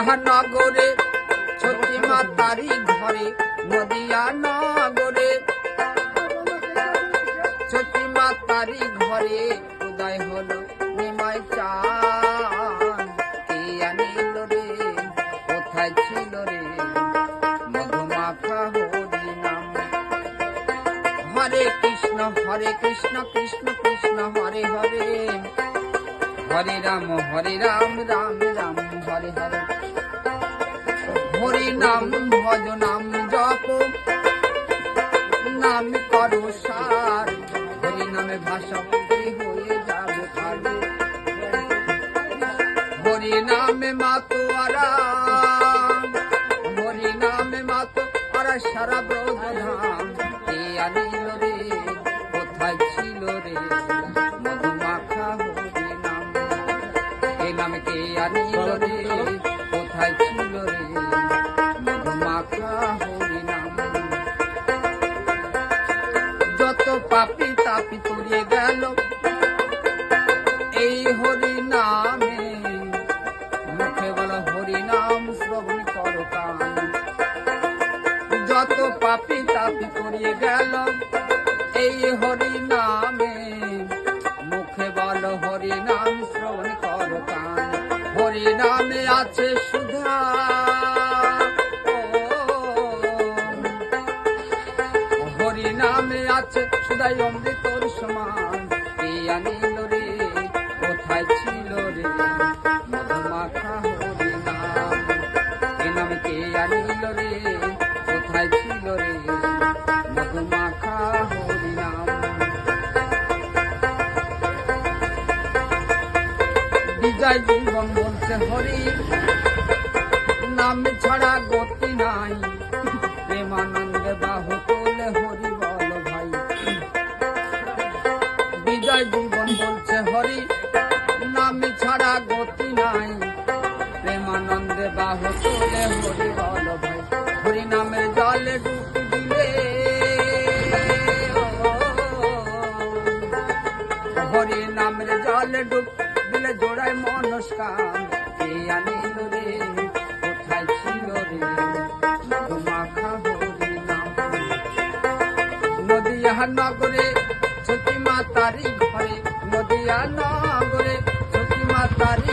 নগরে ছোটি মাতারি ঘরে, নদিয়া নগরে। ছোটি মাতারি ঘরে, উদয় হলো চান কে আনিল রে, কোথায় ছিল রে? মধুমাখা হরি নাম। হরে কৃষ্ণ হরে কৃষ্ণ কৃষ্ণ কৃষ্ণ, হরে হরে। হরে রাম হরে রাম রাম রাম, হরে হরে। হরি নাম ভজ নাম জপ। নাম করো সার। হরি নামে ভাষা হয়ে যাবে পারে হরি নামে মাতো হরি নামে মাতো আরা সারা রে? কোথায় ছিল রে? হরি নাম এ নাম কে আনিল রে? কোথায় পাপি তাপি তরিয়ে গেল। এই হরি নামে মুখে বলো হরি নাম শ্রবণ কর যত পাপি তাপি করিয়ে গেল, এই হরি নামে মুখে বল হরি নাম শ্রবণ কর হরি নামে আছে সুধা। হরি নামে আছে সুধাই অমৃতর সমান। কে আনিল রে? কোথায় ছিল রে? মধুমাখা হরি নাম। এ নাম কে আনিল রে? কোথায় ছিল রে? মধুমাখা হরি নাম। বিজয় জীবন বলছে হরি, নাম ছাড়া গতি নাই। প্রেমানন্দে বাহু মনস্কান কে আনিল রে কোথায় ছিল রে? মধুমাখা হরি নাম নদিয়া নগরে সতী মাতারি ঘরে নদিয়া নগরে সতী মাতারি